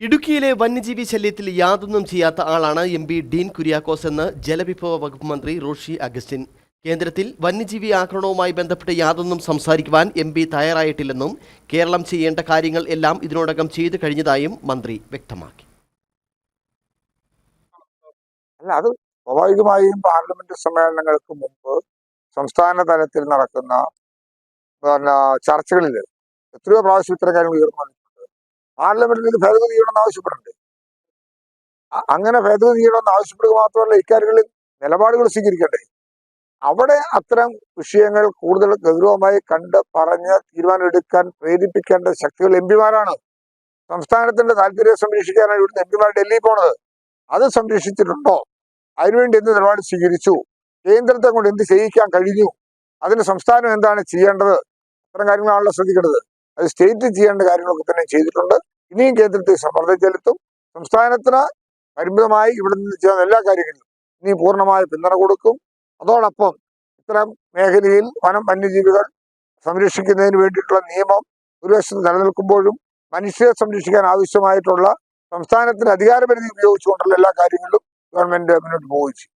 ഇടുക്കിയിലെ വന്യജീവി ശല്യത്തിൽ യാതൊന്നും ചെയ്യാത്ത ആളാണ് എം പി ഡീൻ കുര്യാക്കോസ് എന്ന് ജലവിഭവ വകുപ്പ് മന്ത്രി റോഷി അഗസ്റ്റിൻ. കേന്ദ്രത്തിൽ വന്യജീവി ആക്രമണവുമായി ബന്ധപ്പെട്ട് യാതൊന്നും സംസാരിക്കുവാൻ എം പി തയ്യാറായിട്ടില്ലെന്നും കേരളം ചെയ്യേണ്ട കാര്യങ്ങൾ എല്ലാം ഇതിനോടകം ചെയ്തു കഴിഞ്ഞതായും മന്ത്രി വ്യക്തമാക്കി. അല്ല അത് സ്വാഭാവികമായും പാർലമെന്റ് സമ്മേളനങ്ങൾക്ക് മുമ്പ് സംസ്ഥാന തലത്തിൽ നടക്കുന്ന ചർച്ചകളിൽ എത്രയോ പ്രാവശ്യം ഇത്തരം കാര്യങ്ങൾ ഉയർന്നു പാർലമെന്റിൽ ഇത് ഭേദഗതി ചെയ്യണമെന്ന് ആവശ്യപ്പെടുന്നുണ്ട്. അങ്ങനെ ഭേദഗതി ചെയ്യണമെന്ന് ആവശ്യപ്പെടുക മാത്രമല്ല ഇക്കാര്യങ്ങളിൽ നിലപാടുകൾ സ്വീകരിക്കട്ടെ അവിടെ അത്തരം വിഷയങ്ങൾ കൂടുതൽ ഗൗരവമായി കണ്ട് പറഞ്ഞ് തീരുമാനമെടുക്കാൻ പ്രേരിപ്പിക്കേണ്ട ശക്തികൾ എം പിമാരാണ്. സംസ്ഥാനത്തിന്റെ താല്പര്യം സംരക്ഷിക്കാനാണ് ഇവിടുന്ന് എം പിമാർ ഡൽഹിയിൽ പോണത്. അത് സംരക്ഷിച്ചിട്ടുണ്ടോ? അതിനുവേണ്ടി എന്ത് നിലപാട് സ്വീകരിച്ചു? കേന്ദ്രത്തെ കൊണ്ട് എന്ത് ചെയ്യിക്കാൻ കഴിഞ്ഞു? അതിന് സംസ്ഥാനം എന്താണ് ചെയ്യേണ്ടത്? അത്തരം കാര്യങ്ങളാണല്ലോ ശ്രദ്ധിക്കേണ്ടത്. അത് സ്റ്റേറ്റ് ചെയ്യേണ്ട കാര്യങ്ങളൊക്കെ തന്നെ ചെയ്തിട്ടുണ്ട്. ഇനിയും കേന്ദ്രത്തെ സമ്മർദ്ദം ചെലുത്തും. സംസ്ഥാനത്തിന് പരിമിതമായി ഇവിടെ നിന്ന് ചെയ്യുന്ന എല്ലാ കാര്യങ്ങളിലും ഇനി പൂർണമായ പിന്തുണ കൊടുക്കും. അതോടൊപ്പം ഇത്തരം മേഖലയിൽ വനം വന്യജീവികൾ സംരക്ഷിക്കുന്നതിന് വേണ്ടിയിട്ടുള്ള നിയമം ഒരു വശത്ത് നിലനിൽക്കുമ്പോഴും മനുഷ്യരെ സംരക്ഷിക്കാൻ ആവശ്യമായിട്ടുള്ള സംസ്ഥാനത്തിന്റെ അധികാരപരിധി ഉപയോഗിച്ചുകൊണ്ടുള്ള എല്ലാ കാര്യങ്ങളിലും ഗവൺമെന്റ് മുന്നോട്ട് പോവുകയും